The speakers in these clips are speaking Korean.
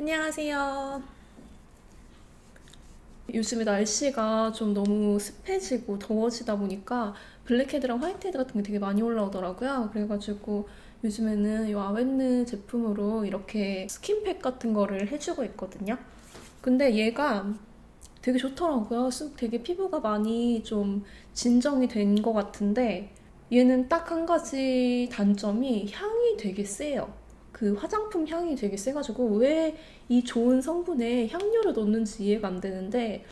안녕하세요. 요즘에 날씨가 좀 너무 습해지고 더워지다 보니까 블랙헤드랑 화이트헤드 같은 게 되게 많이 올라오더라고요. 그래가지고 요즘에는 이 아웨느 제품으로 이렇게 스킨팩 같은 거를 해주고 있거든요. 근데 얘가 되게 좋더라고요. 쓱 되게 피부가 많이 좀 진정이 된 것 같은데 얘는 딱 한 가지 단점이 향이 되게 세요. 그 화장품 향이 되게 세가지고 왜 이 좋은 성분에 향료를 넣는지 이해가 안 되는데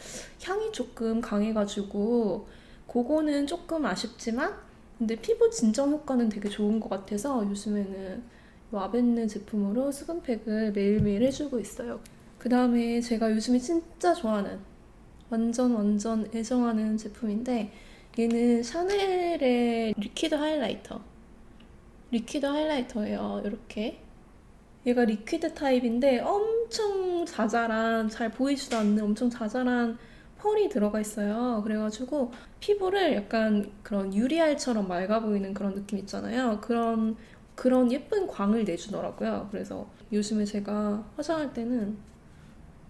향이 조금 강해가지고 그거는 조금 아쉽지만 근데 피부 진정 효과는 되게 좋은 것 같아서 요즘에는 이 아벤느 제품으로 수분팩을 매일매일 해주고 있어요. 그 다음에 제가 요즘에 진짜 좋아하는 완전 완전 애정하는 제품인데 얘는 샤넬의 리퀴드 하이라이터 리퀴드 하이라이터예요 이렇게 얘가 리퀴드 타입인데 엄청 자잘한 잘 보이지도 않는 엄청 자잘한 펄이 들어가 있어요. 그래가지고 피부를 약간 그런 유리알처럼 맑아 보이는 그런 느낌 있잖아요. 그런 그런 예쁜 광을 내주더라고요. 그래서 요즘에 제가 화장할 때는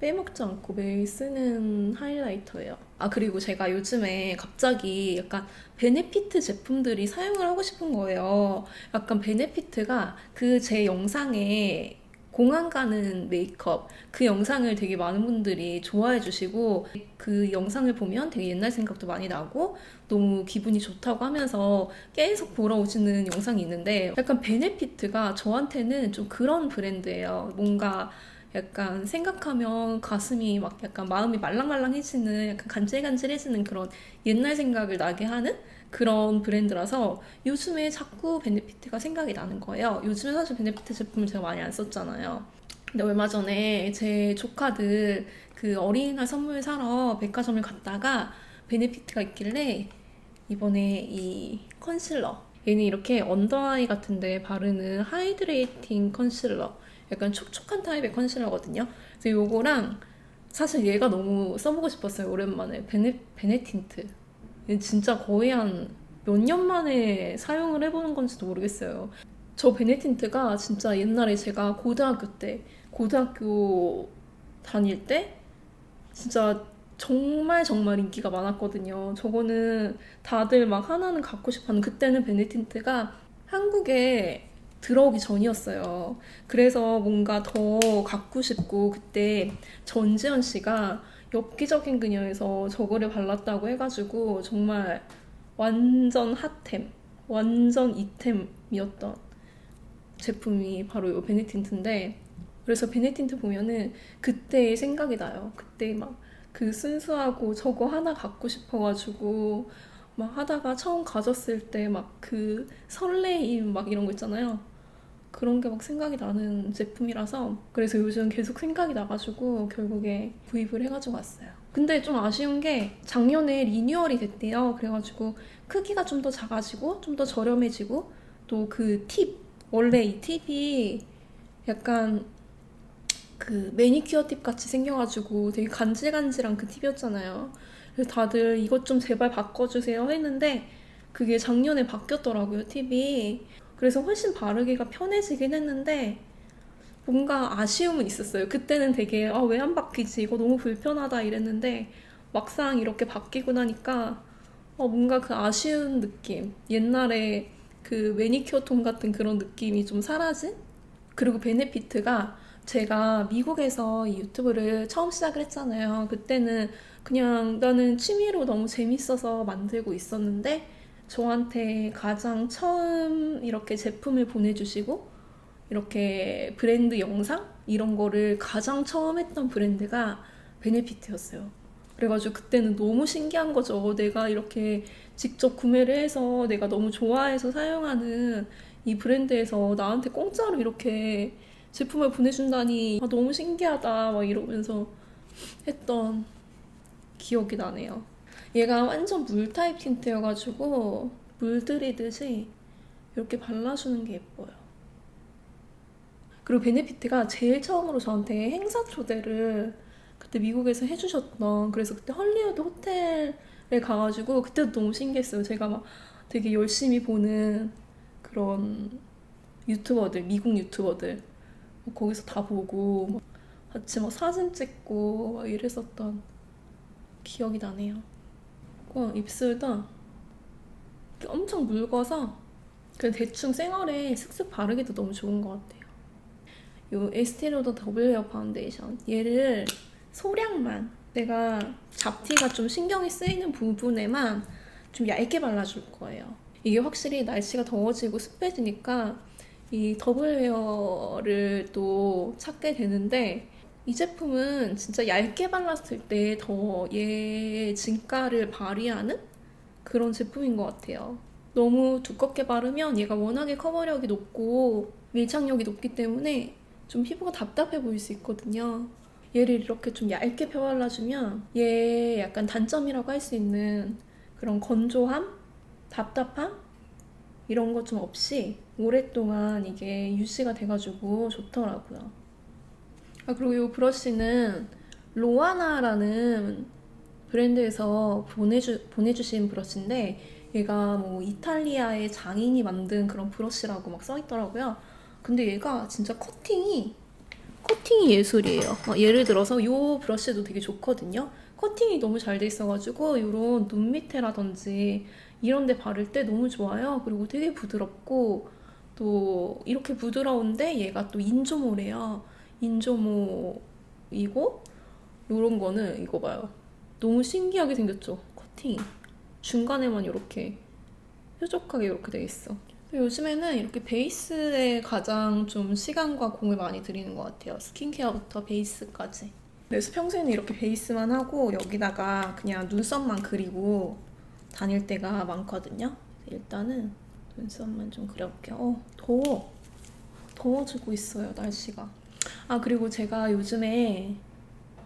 빼먹지 않고 매일 쓰는 하이라이터예요. 아, 그리고 제가 요즘에 갑자기 약간 베네피트 제품들이 사용을 하고 싶은 거예요. 약간 베네피트가 그 제 영상에 공항 가는 메이크업 그 영상을 되게 많은 분들이 좋아해 주시고 그 영상을 보면 되게 옛날 생각도 많이 나고 너무 기분이 좋다고 하면서 계속 보러 오시는 영상이 있는데 약간 베네피트가 저한테는 좀 그런 브랜드예요. 뭔가 약간 생각하면 가슴이 막 약간 마음이 말랑말랑해지는 약간 간질간질해지는 그런 옛날 생각을 나게 하는 그런 브랜드라서 요즘에 자꾸 베네피트가 생각이 나는 거예요. 요즘에 사실 베네피트 제품을 제가 많이 안 썼잖아요. 근데 얼마 전에 제 조카들 그 어린이날 선물 사러 백화점을 갔다가 베네피트가 있길래 이번에 이 컨실러 얘는 이렇게 언더아이 같은데 바르는 하이드레이팅 컨실러 약간 촉촉한 타입의 컨실러거든요. 그래서 요거랑 사실 얘가 너무 써보고 싶었어요. 오랜만에 베네, 베네틴트. 얘 진짜 거의 한 몇 년 만에 사용을 해보는 건지도 모르겠어요. 저 베네틴트가 진짜 옛날에 제가 고등학교 때, 고등학교 다닐 때 진짜 정말 정말 인기가 많았거든요. 저거는 다들 막 하나는 갖고 싶어 하는 그때는 베네틴트가 한국에 들어오기 전이었어요. 그래서 뭔가 더 갖고 싶고 그때 전지현 씨가 엽기적인 그녀에서 저거를 발랐다고 해가지고 정말 완전 핫템, 완전 이템이었던 제품이 바로 이 베네틴트인데 그래서 베네틴트 보면은 그때 생각이 나요. 그때 막 그 순수하고 저거 하나 갖고 싶어가지고 막 하다가 처음 가졌을 때 막 그 설레임 막 이런 거 있잖아요. 그런 게 막 생각이 나는 제품이라서 그래서 요즘 계속 생각이 나가지고 결국에 구입을 해가지고 왔어요. 근데 좀 아쉬운 게 작년에 리뉴얼이 됐대요. 그래가지고 크기가 좀 더 작아지고 좀 더 저렴해지고 또 그 팁, 원래 이 팁이 약간 그 매니큐어 팁 같이 생겨가지고 되게 간질간질한 그 팁이었잖아요. 그래서 다들 이것 좀 제발 바꿔주세요 했는데 그게 작년에 바뀌었더라고요, 팁이. 그래서 훨씬 바르기가 편해지긴 했는데 뭔가 아쉬움은 있었어요. 그때는 되게 아, 왜 안 바뀌지? 이거 너무 불편하다 이랬는데 막상 이렇게 바뀌고 나니까 어, 뭔가 그 아쉬운 느낌. 옛날에 그 매니큐어 통 같은 그런 느낌이 좀 사라진? 그리고 베네피트가 제가 미국에서 이 유튜브를 처음 시작을 했잖아요. 그때는 그냥 나는 취미로 너무 재밌어서 만들고 있었는데 저한테 가장 처음 이렇게 제품을 보내주시고 이렇게 브랜드 영상 이런 거를 가장 처음 했던 브랜드가 베네피트였어요. 그래가지고 그때는 너무 신기한 거죠. 내가 이렇게 직접 구매를 해서 내가 너무 좋아해서 사용하는 이 브랜드에서 나한테 공짜로 이렇게 제품을 보내준다니 아, 너무 신기하다 막 이러면서 했던 기억이 나네요. 얘가 완전 물 타입 틴트여가지고 물들이듯이 이렇게 발라주는 게 예뻐요. 그리고 베네피트가 제일 처음으로 저한테 행사 초대를 그때 미국에서 해주셨던 그래서 그때 헐리우드 호텔에 가가지고 그때도 너무 신기했어요. 제가 막 되게 열심히 보는 그런 유튜버들, 미국 유튜버들 거기서 다 보고 같이 막 사진 찍고 막 이랬었던 기억이 나네요. 와 입술도 엄청 묽어서 그 대충 생얼에 슥슥 바르기도 너무 좋은 것 같아요. 요 에스티로더 더블 헤어 파운데이션 얘를 소량만 내가 잡티가 좀 신경이 쓰이는 부분에만 좀 얇게 발라줄 거예요. 이게 확실히 날씨가 더워지고 습해지니까 이 더블 헤어를 또 찾게 되는데 이 제품은 진짜 얇게 발랐을 때 더얘 진가를 발휘하는 그런 제품인 것 같아요. 너무 두껍게 바르면 얘가 워낙에 커버력이 높고 밀착력이 높기 때문에 좀 피부가 답답해 보일 수 있거든요. 얘를 이렇게 좀 얇게 펴발라주면 얘 약간 단점이라고 할 수 있는 그런 건조함, 답답함 이런 것 좀 없이 오랫동안 이게 유지가 돼가지고 좋더라고요. 아 그리고 이 브러쉬는 로아나라는 브랜드에서 보내주, 보내주신 브러쉬인데 얘가 뭐 이탈리아의 장인이 만든 그런 브러쉬라고 막 써있더라고요. 근데 얘가 진짜 커팅이 커팅이 예술이에요. 어, 예를 들어서 이 브러쉬도 되게 좋거든요. 커팅이 너무 잘 돼 있어가지고 이런 눈 밑에라든지 이런 데 바를 때 너무 좋아요. 그리고 되게 부드럽고 또 이렇게 부드러운데 얘가 또 인조모래요. 인조모이고 이런 거는 이거 봐요. 너무 신기하게 생겼죠. 커팅이. 중간에만 이렇게 뾰족하게 이렇게 돼 있어. 요즘에는 이렇게 베이스에 가장 좀 시간과 공을 많이 들이는 것 같아요. 스킨케어부터 베이스까지. 그래서 평소에는 이렇게 베이스만 하고 여기다가 그냥 눈썹만 그리고 다닐 때가 많거든요. 일단은 눈썹만 좀 그려볼게요. 어, 더워. 더워지고 있어요, 날씨가. 아, 그리고 제가 요즘에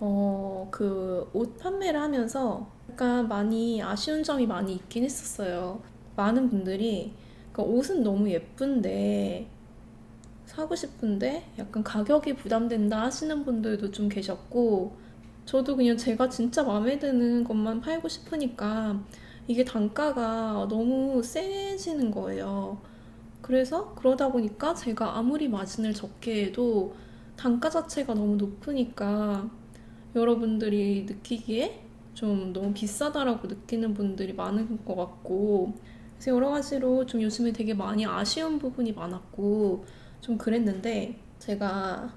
어, 그 옷 판매를 하면서 약간 많이 아쉬운 점이 많이 있긴 했었어요. 많은 분들이 그러니까 옷은 너무 예쁜데 사고 싶은데 약간 가격이 부담된다 하시는 분들도 좀 계셨고 저도 그냥 제가 진짜 마음에 드는 것만 팔고 싶으니까 이게 단가가 너무 세지는 거예요. 그래서 그러다 보니까 제가 아무리 마진을 적게 해도 단가 자체가 너무 높으니까 여러분들이 느끼기에 좀 너무 비싸다라고 느끼는 분들이 많은 것 같고 그래서 여러 가지로 좀 요즘에 되게 많이 아쉬운 부분이 많았고 좀 그랬는데 제가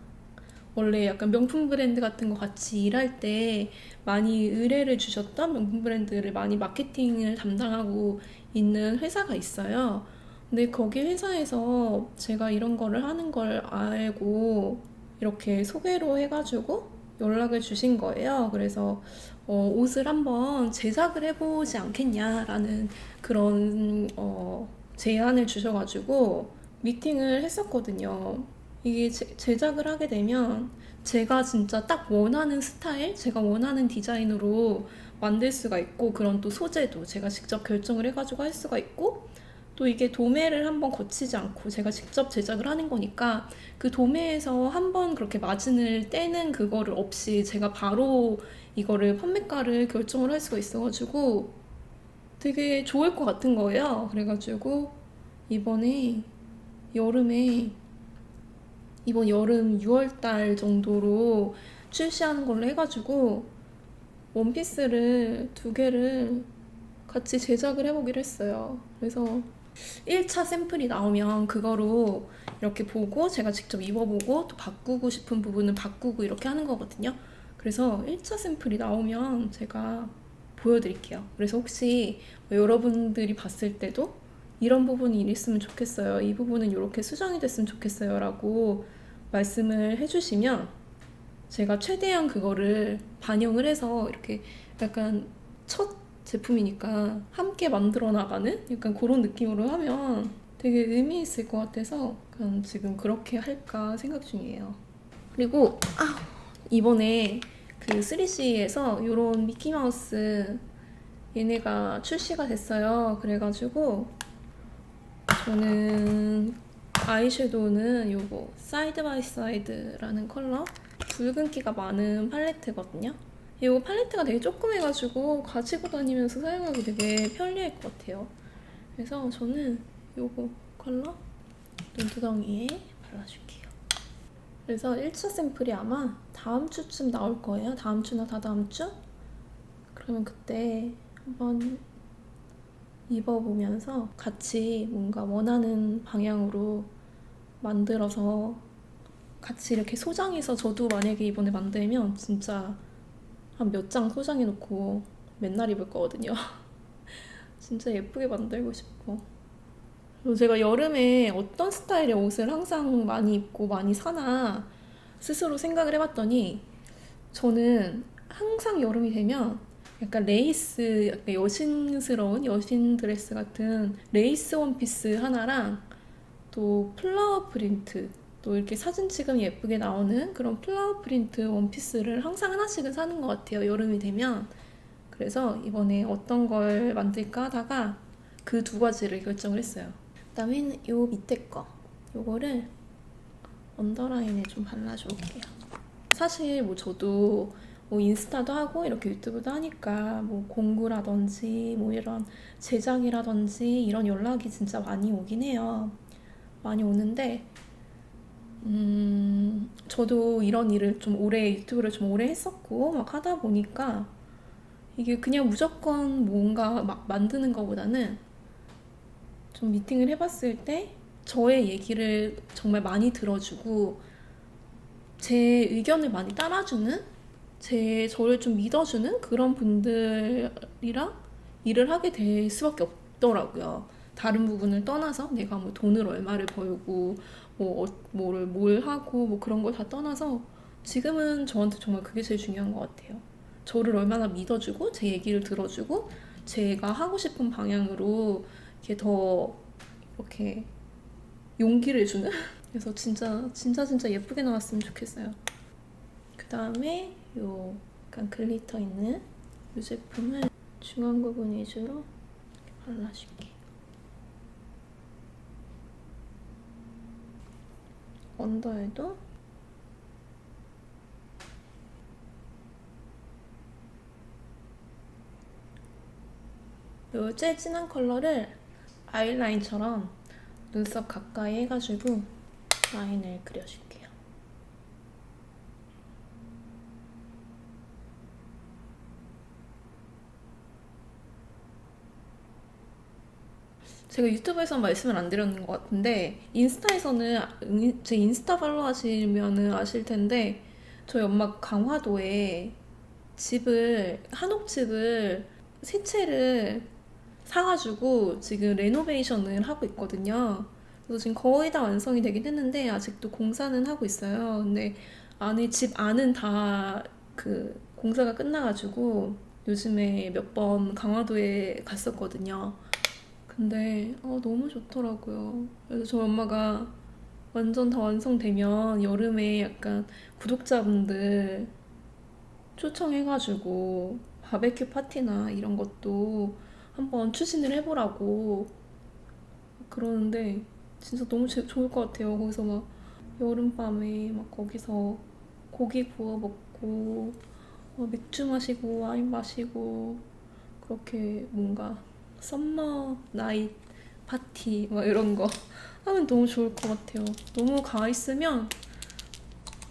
원래 약간 명품 브랜드 같은 거 같이 일할 때 많이 의뢰를 주셨던 명품 브랜드를 많이 마케팅을 담당하고 있는 회사가 있어요. 근데 거기 회사에서 제가 이런 거를 하는 걸 알고 이렇게 소개로 해가지고 연락을 주신 거예요. 그래서 어, 옷을 한번 제작을 해보지 않겠냐라는 그런 어, 제안을 주셔가지고 미팅을 했었거든요. 이게 제, 제작을 하게 되면 제가 진짜 딱 원하는 스타일, 제가 원하는 디자인으로 만들 수가 있고 그런 또 소재도 제가 직접 결정을 해가지고 할 수가 있고 또 이게 도매를 한번 거치지 않고 제가 직접 제작을 하는 거니까 그 도매에서 한번 그렇게 마진을 떼는 그거를 없이 제가 바로 이거를 판매가를 결정을 할 수가 있어가지고 되게 좋을 것 같은 거예요. 그래가지고 이번에 여름에 이번 여름 6월달 정도로 출시하는 걸로 해가지고 원피스를 두 개를 같이 제작을 해보기로 했어요. 그래서 1차 샘플이 나오면 그거로 이렇게 보고 제가 직접 입어보고 또 바꾸고 싶은 부분은 바꾸고 이렇게 하는 거거든요. 그래서 1차 샘플이 나오면 제가 보여드릴게요. 그래서 혹시 뭐 여러분들이 봤을 때도 이런 부분이 이랬으면 좋겠어요. 이 부분은 이렇게 수정이 됐으면 좋겠어요. 라고 말씀을 해주시면 제가 최대한 그거를 반영을 해서 이렇게 약간 첫 제품이니까 함께 만들어 나가는 약간 그런 느낌으로 하면 되게 의미 있을 것 같아서 그냥 지금 그렇게 할까 생각 중이에요. 그리고 아 이번에 그 3CE에서 이런 미키마우스 얘네가 출시가 됐어요. 그래가지고 저는 아이섀도우는 요거 사이드 바이 사이드라는 컬러 붉은기가 많은 팔레트거든요. 이거 팔레트가 되게 조그매가지고 가지고 다니면서 사용하기 되게 편리할 것 같아요. 그래서 저는 요거 컬러 눈두덩이에 발라줄게요. 그래서 1차 샘플이 아마 다음 주쯤 나올 거예요. 다음 주나 다다음 주? 그러면 그때 한번 입어보면서 같이 뭔가 원하는 방향으로 만들어서 같이 이렇게 소장해서 저도 만약에 이번에 만들면 진짜 한 몇 장 소장해 놓고 맨날 입을 거거든요. 진짜 예쁘게 만들고 싶고. 그리고 제가 여름에 어떤 스타일의 옷을 항상 많이 입고 많이 사나 스스로 생각을 해봤더니 저는 항상 여름이 되면 약간 레이스, 약간 여신스러운 여신 드레스 같은 레이스 원피스 하나랑 또 플라워 프린트, 또 이렇게 사진 찍으면 예쁘게 나오는 그런 플라워 프린트 원피스를 항상 하나씩은 사는 것 같아요. 여름이 되면. 그래서 이번에 어떤 걸 만들까 하다가 그 두 가지를 결정을 했어요. 그 다음엔 요 밑에 거. 요거를 언더라인에 좀 발라줘 볼게요. 사실 뭐 저도 뭐 인스타도 하고 이렇게 유튜브도 하니까 뭐 공구라든지 뭐 이런 제작이라든지 이런 연락이 진짜 많이 오긴 해요. 많이 오는데 음 저도 이런 일을 좀 오래 유튜브를 좀 오래 했었고 막 하다 보니까 이게 그냥 무조건 뭔가 막 만드는 것보다는 좀 미팅을 해봤을 때 저의 얘기를 정말 많이 들어주고 제 의견을 많이 따라주는 제 저를 좀 믿어주는 그런 분들이랑 일을 하게 될 수밖에 없더라고요. 다른 부분을 떠나서 내가 뭐 돈을 얼마를 벌고 뭐 어, 뭐를 뭘 하고 뭐 그런 걸 다 떠나서 지금은 저한테 정말 그게 제일 중요한 것 같아요. 저를 얼마나 믿어주고 제 얘기를 들어주고 제가 하고 싶은 방향으로 이렇게 더 이렇게 용기를 주는 그래서 진짜 진짜 진짜 예쁘게 나왔으면 좋겠어요. 그 다음에 요 약간 글리터 있는 이 제품을 중앙 부분 위주로 발라줄게. 언더에도? 요 제일 진한 컬러를 아이라인처럼 눈썹 가까이 해가지고 라인을 그려줄게요. 제가 유튜브에서 말씀을 안 드렸는 것 같은데 인스타에서는 인- 제 인스타 팔로우 하시면은 아실 텐데 저희 엄마 강화도에 집을 한옥집을 세 채를 사가지고 지금 레노베이션을 하고 있거든요. 그래서 지금 거의 다 완성이 되긴 했는데 아직도 공사는 하고 있어요. 근데 안에 집 안은 다 그 공사가 끝나가지고 요즘에 몇 번 강화도에 갔었거든요. 근데 어, 너무 좋더라고요. 그래서 저희 엄마가 완전 다 완성되면 여름에 약간 구독자분들 초청해가지고 바베큐 파티나 이런 것도 한번 추진을 해보라고 그러는데 진짜 너무 제- 좋을 것 같아요. 거기서 막 여름밤에 막 거기서 고기 구워 먹고 어, 맥주 마시고 와인 마시고 그렇게 뭔가 썸머 나잇 파티 막 이런 거 하면 너무 좋을 것 같아요. 너무 가 있으면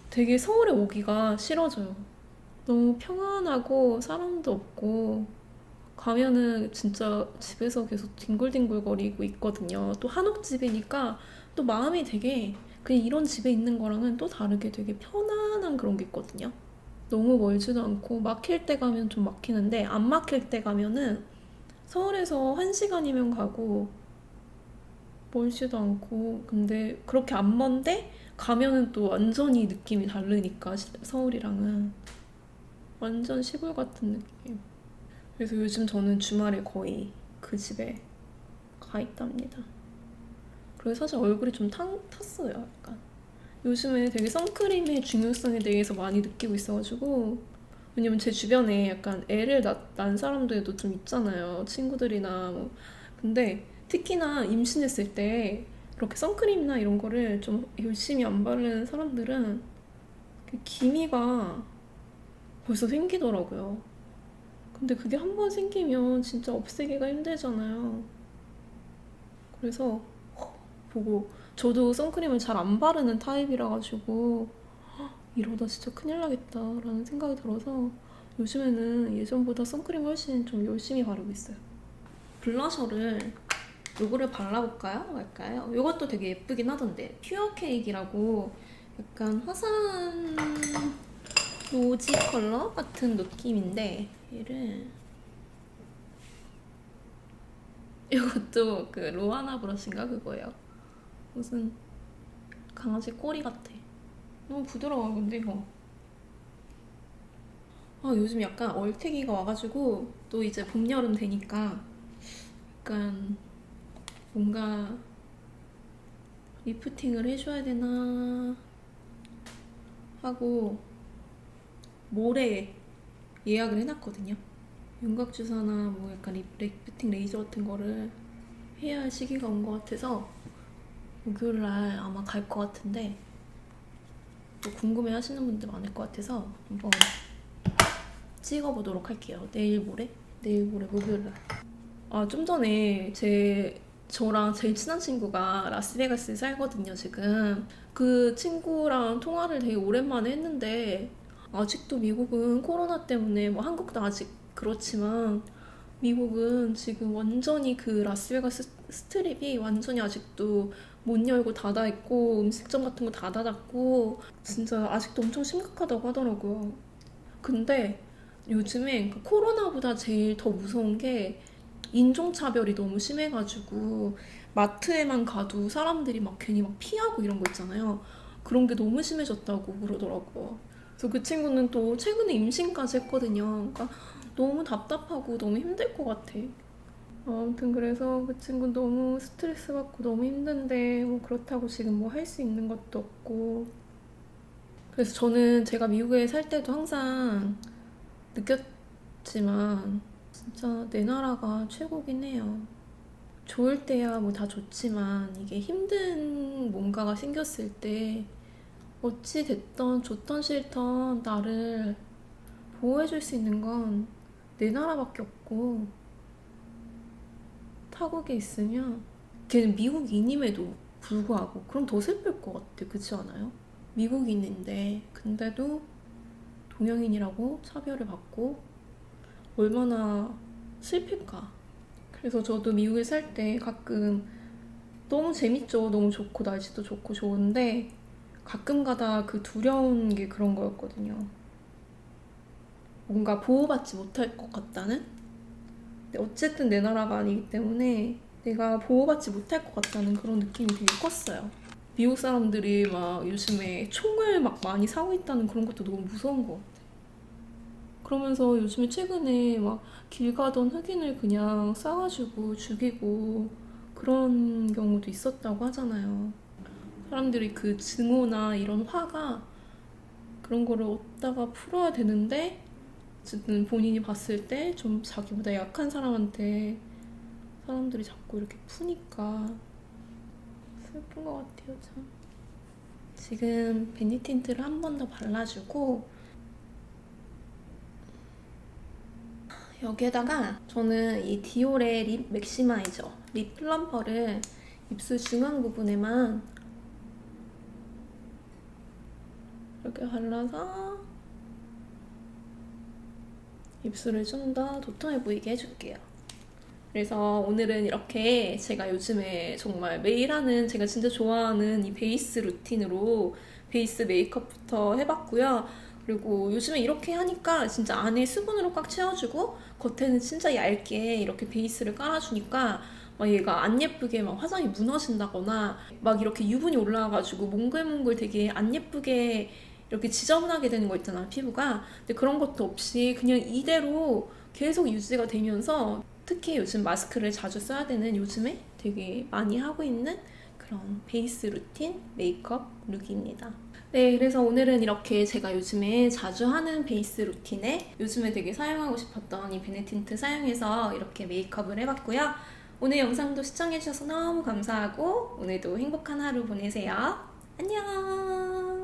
되게 서울에 오기가 싫어져요. 너무 평안하고 사람도 없고 가면은 진짜 집에서 계속 뒹굴뒹굴거리고 있거든요. 또 한옥집이니까 또 마음이 되게 그냥 이런 집에 있는 거랑은 또 다르게 되게 편안한 그런 게 있거든요. 너무 멀지도 않고 막힐 때 가면 좀 막히는데 안 막힐 때 가면은 서울에서 한 시간이면 가고 멀지도 않고 근데 그렇게 안 먼데 가면은 또 완전히 느낌이 다르니까 시- 서울이랑은 완전 시골 같은 느낌. 그래서 요즘 저는 주말에 거의 그 집에 가 있답니다. 그래서 사실 얼굴이 좀 탔, 탔어요, 약간. 요즘에 되게 선크림의 중요성에 대해서 많이 느끼고 있어가지고 왜냐면 제 주변에 약간 애를 낳, 낳은 사람들도 좀 있잖아요. 친구들이나 뭐. 근데 특히나 임신했을 때 그렇게 선크림이나 이런 거를 좀 열심히 안 바르는 사람들은 그 기미가 벌써 생기더라고요. 근데 그게 한 번 생기면 진짜 없애기가 힘들잖아요. 그래서 허, 보고 저도 선크림을 잘 안 바르는 타입이라 가지고 이러다 진짜 큰일 나겠다라는 생각이 들어서 요즘에는 예전보다 선크림 훨씬 좀 열심히 바르고 있어요. 블러셔를 요거를 발라볼까요? 말까요? 요것도 되게 예쁘긴 하던데 퓨어 케이크라고 약간 화사한 로지 컬러 같은 느낌인데 얘를 이것도 그 로하나 브러쉬인가 그거예요. 무슨 강아지 꼬리 같아. 너무 부드러워 근데 이거. 아 요즘 약간 얼태기가 와가지고 또 이제 봄 여름 되니까 약간 뭔가 리프팅을 해줘야 되나 하고 모레 예약을 해놨거든요. 윤곽 주사나 뭐 약간 리- 리프팅 레이저 같은 거를 해야 할 시기가 온 것 같아서 목요일 날 아마 갈 것 같은데 또 궁금해 하시는 분들 많을 것 같아서 한번 찍어보도록 할게요. 내일 모레? 내일 모레 목요일 날. 아, 좀 전에 제 저랑 제일 친한 친구가 라스베가스에 살거든요, 지금. 그 친구랑 통화를 되게 오랜만에 했는데 아직도 미국은 코로나 때문에 뭐 한국도 아직 그렇지만 미국은 지금 완전히 그 라스베가스 스트립이 완전히 아직도 못 열고 닫아 있고 음식점 같은 거 다 닫았고 진짜 아직도 엄청 심각하다고 하더라고요. 근데 요즘에 그 코로나보다 제일 더 무서운 게 인종차별이 너무 심해가지고 마트에만 가도 사람들이 막 괜히 막 피하고 이런 거 있잖아요. 그런 게 너무 심해졌다고 그러더라고요. 그래서 그 친구는 또 최근에 임신까지 했거든요. 그러니까 너무 답답하고 너무 힘들 것 같아. 아무튼 그래서 그 친구 너무 스트레스 받고 너무 힘든데 뭐 그렇다고 지금 뭐 할 수 있는 것도 없고 그래서 저는 제가 미국에 살 때도 항상 느꼈지만 진짜 내 나라가 최고긴 해요. 좋을 때야 뭐 다 좋지만 이게 힘든 뭔가가 생겼을 때 어찌 됐던 좋던 싫던 나를 보호해줄 수 있는 건 내 나라밖에 없고 타국에 있으면 걔는 미국인임에도 불구하고 그럼 더 슬플 것 같아. 그렇지 않아요? 미국인인데 근데도 동양인이라고 차별을 받고 얼마나 슬플까? 그래서 저도 미국에 살 때 가끔 너무 재밌죠. 너무 좋고 날씨도 좋고 좋은데 가끔 가다 그 두려운 게 그런 거였거든요. 뭔가 보호받지 못할 것 같다는 어쨌든 내 나라가 아니기 때문에 내가 보호받지 못할 것 같다는 그런 느낌이 되게 컸어요. 미국 사람들이 막 요즘에 총을 막 많이 사고 있다는 그런 것도 너무 무서운 것 같아. 그러면서 요즘에 최근에 막 길 가던 흑인을 그냥 싸가지고 죽이고 그런 경우도 있었다고 하잖아요. 사람들이 그 증오나 이런 화가 그런 거를 어디다가 풀어야 되는데 어쨌든 본인이 봤을 때 좀 자기보다 약한 사람한테 사람들이 자꾸 이렇게 푸니까 슬픈 것 같아요, 참. 지금 베니 틴트를 한 번 더 발라주고 여기에다가 저는 이 디올의 립 맥시마이저 립 플럼퍼를 입술 중앙 부분에만 이렇게 발라서 입술을 좀 더 도톰해 보이게 해줄게요. 그래서 오늘은 이렇게 제가 요즘에 정말 매일 하는 제가 진짜 좋아하는 이 베이스 루틴으로 베이스 메이크업부터 해봤고요. 그리고 요즘에 이렇게 하니까 진짜 안에 수분으로 꽉 채워주고 겉에는 진짜 얇게 이렇게 베이스를 깔아주니까 막 얘가 안 예쁘게 막 화장이 무너진다거나 막 이렇게 유분이 올라와가지고 몽글몽글 되게 안 예쁘게 이렇게 지저분하게 되는 거 있잖아 피부가 근데 그런 것도 없이 그냥 이대로 계속 유지가 되면서 특히 요즘 마스크를 자주 써야 되는 요즘에 되게 많이 하고 있는 그런 베이스 루틴 메이크업 룩입니다. 네, 그래서 오늘은 이렇게 제가 요즘에 자주 하는 베이스 루틴에 요즘에 되게 사용하고 싶었던 이 베네틴트 사용해서 이렇게 메이크업을 해봤고요. 오늘 영상도 시청해주셔서 너무 감사하고 오늘도 행복한 하루 보내세요. 안녕!